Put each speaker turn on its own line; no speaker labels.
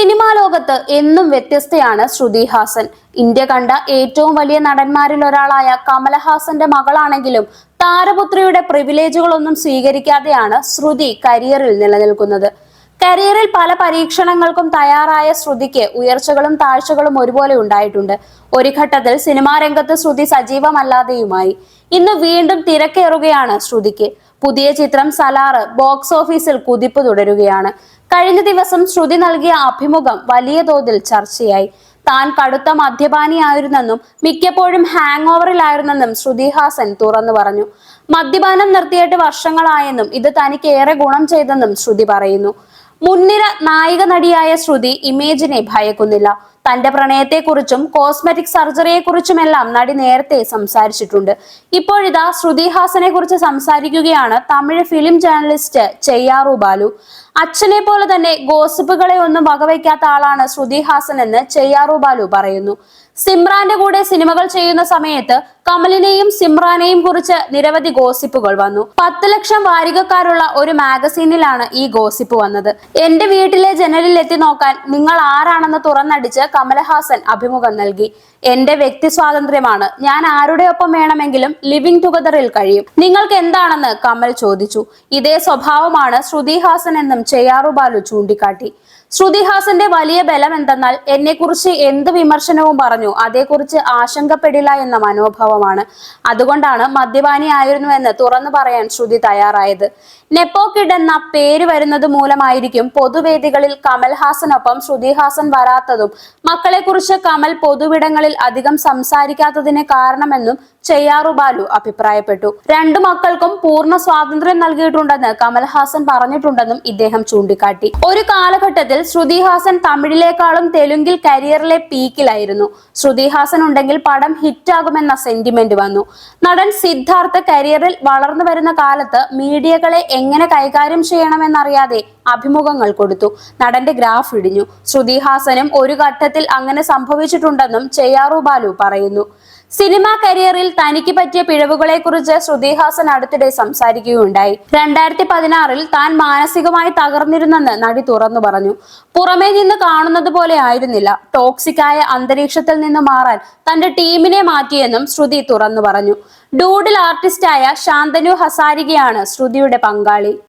Cinema ലോകത്ത് എന്നും വ്യത്യസ്തയാണ് Shruti Haasan. India കണ്ട ഏറ്റവും വലിയ നടന്മാരിൽ ഒരാളായ കമലഹാസന്റെ മകളാണെങ്കിലും താരപുത്രിയുടെ പ്രിവിലേജുകളൊന്നും സ്വീകരിക്കാതെയാണ് ശ്രുതി കരിയറിൽ നിലനിൽക്കുന്നത്. കരിയറിൽ പല പരീക്ഷണങ്ങൾക്കും തയ്യാറായ ശ്രുതിക്ക് ഉയർച്ചകളും താഴ്ചകളും ഒരുപോലെ ഉണ്ടായിട്ടുണ്ട്. ഒരു ഘട്ടത്തിൽ സിനിമാ രംഗത്ത് ശ്രുതി സജീവമല്ലാതെയുമായി. ഇന്ന് വീണ്ടും തിരക്കേറുകയാണ് ശ്രുതിക്ക്. പുതിയ ചിത്രം സലാറ് ബോക്സ് ഓഫീസിൽ കുതിപ്പ് തുടരുകയാണ്. കഴിഞ്ഞ ദിവസം ശ്രുതി നൽകിയ അഭിമുഖം വലിയ തോതിൽ ചർച്ചയായി. താൻ കടുത്ത മദ്യപാനിയായിരുന്നെന്നും മിക്കപ്പോഴും ഹാങ് ഓവറിലായിരുന്നെന്നും ശ്രുതി ഹാസൻ തുറന്നു പറഞ്ഞു. മദ്യപാനം നിർത്തിയിട്ട് വർഷങ്ങളായെന്നും ഇത് തനിക്ക് ഏറെ ഗുണം ചെയ്തെന്നും ശ്രുതി പറയുന്നു. മുൻനിര നായിക നടിയായ ശ്രുതി ഇമേജിനെ ഭയക്കുന്നില്ല. തന്റെ പ്രണയത്തെക്കുറിച്ചും കോസ്മെറ്റിക് സർജറിയെക്കുറിച്ചുമെല്ലാം നടി നേരത്തെ സംസാരിച്ചിട്ടുണ്ട്. ഇപ്പോഴിതാ ശ്രുതി ഹാസനെ കുറിച്ച് സംസാരിക്കുകയാണ് തമിഴ് ഫിലിം ജേർണലിസ്റ്റ് ചെയ്യാറു ബാലു. അച്ഛനെ പോലെ തന്നെ ഗോസിപ്പുകളെ ഒന്നും വകവയ്ക്കാത്ത ആളാണ് ശ്രുതി ഹാസൻ എന്ന് ചെയ്യാറു ബാലു പറയുന്നു. സിമ്രാന്റെ കൂടെ സിനിമകൾ ചെയ്യുന്ന സമയത്ത് കമലിനെയും സിമ്രാനെയും കുറിച്ച് നിരവധി ഗോസിപ്പുകൾ വന്നു. പത്ത് ലക്ഷം വാരികക്കാരുള്ള ഒരു മാഗസീനിലാണ് ഈ ഗോസിപ്പ് വന്നത്. എന്റെ വീട്ടിലെ ജനലിൽ എത്തി നോക്കാൻ നിങ്ങൾ ആരാണെന്ന് തുറന്നടിച്ച് കമലഹാസൻ അഭിമുഖം നൽകി. എന്റെ വ്യക്തി സ്വാതന്ത്ര്യമാണ്. ഞാൻ ആരുടെ ഒപ്പം വേണമെങ്കിലും ലിവിംഗ് ടുഗദറിൽ കഴിയും. നിങ്ങൾക്ക് എന്താണെന്ന് കമൽ ചോദിച്ചു. ഇതേ സ്വഭാവമാണ് ശ്രുതി ഹാസൻ എന്നും ചെയ്യാറുബാലു ചൂണ്ടിക്കാട്ടി. ശ്രുതി ഹാസന്റെ വലിയ ബലം എന്തെന്നാൽ എന്നെക്കുറിച്ച് എന്ത് വിമർശനവും പറഞ്ഞു അതേക്കുറിച്ച് ആശങ്കപ്പെടില്ല എന്ന മനോഭാവമാണ്. അതുകൊണ്ടാണ് മദ്യപാനി ആയിരുന്നുവെന്ന് തുറന്നു പറയാൻ ശ്രുതി തയ്യാറായത്. നെപ്പോ കിഡ് എന്ന പേര് വരുന്നത് മൂലമായിരിക്കും പൊതുവേദികളിൽ കമൽഹാസനൊപ്പം ശ്രുതിഹാസൻ വരാത്തതും. മക്കളെക്കുറിച്ച് കമൽ പൊതുവിടങ്ങളിൽ അധികം സംസാരിക്കാത്തതിന് കാരണമെന്നും ചെയ്യാറു ബാലു അഭിപ്രായപ്പെട്ടു. രണ്ടു മക്കൾക്കും പൂർണ സ്വാതന്ത്ര്യം നൽകിയിട്ടുണ്ടെന്ന് കമൽഹാസൻ പറഞ്ഞിട്ടുണ്ടെന്നും ഇദ്ദേഹം ചൂണ്ടിക്കാട്ടി. ഒരു കാലഘട്ടത്തിൽ ശ്രുതി ഹാസൻ തമിഴിലേക്കാളും തെലുങ്കിൽ കരിയറിലെ പീക്കിലായിരുന്നു. ശ്രുതി ഹാസൻ ഉണ്ടെങ്കിൽ പടം ഹിറ്റാകുമെന്ന സെന്റിമെന്റ് വന്നു. നടൻ സിദ്ധാർത്ഥ് കരിയറിൽ വളർന്നു വരുന്ന കാലത്ത് മീഡിയകളെ എങ്ങനെ കൈകാര്യം ചെയ്യണമെന്നറിയാതെ അഭിമുഖങ്ങൾ കൊടുത്തു. നടന്റെ ഗ്രാഫ് ഇടിഞ്ഞു. ശ്രുതി ഹാസനും ഒരു ഘട്ടത്തിൽ അങ്ങനെ സംഭവിച്ചിട്ടുണ്ടെന്നും ചെയ്യാറു ബാലു പറയുന്നു. സിനിമാ കരിയറിൽ തനിക്ക് പറ്റിയ പിഴവുകളെ കുറിച്ച് ശ്രുതി ഹാസൻ അടുത്തിടെ സംസാരിക്കുകയുണ്ടായി. രണ്ടായിരത്തി പതിനാറിൽ താൻ മാനസികമായി തകർന്നിരുന്നെന്ന് നടി തുറന്നു പറഞ്ഞു. പുറമേ നിന്ന് കാണുന്നത് പോലെ ആയിരുന്നില്ല. ടോക്സിക്കായ അന്തരീക്ഷത്തിൽ നിന്ന് മാറാൻ തന്റെ ടീമിനെ മാറ്റിയെന്നും ശ്രുതി തുറന്നു പറഞ്ഞു. ഡൂഡിൽ ആർട്ടിസ്റ്റായ ശാന്തനു ഹസാരികയാണ് ശ്രുതിയുടെ പങ്കാളി.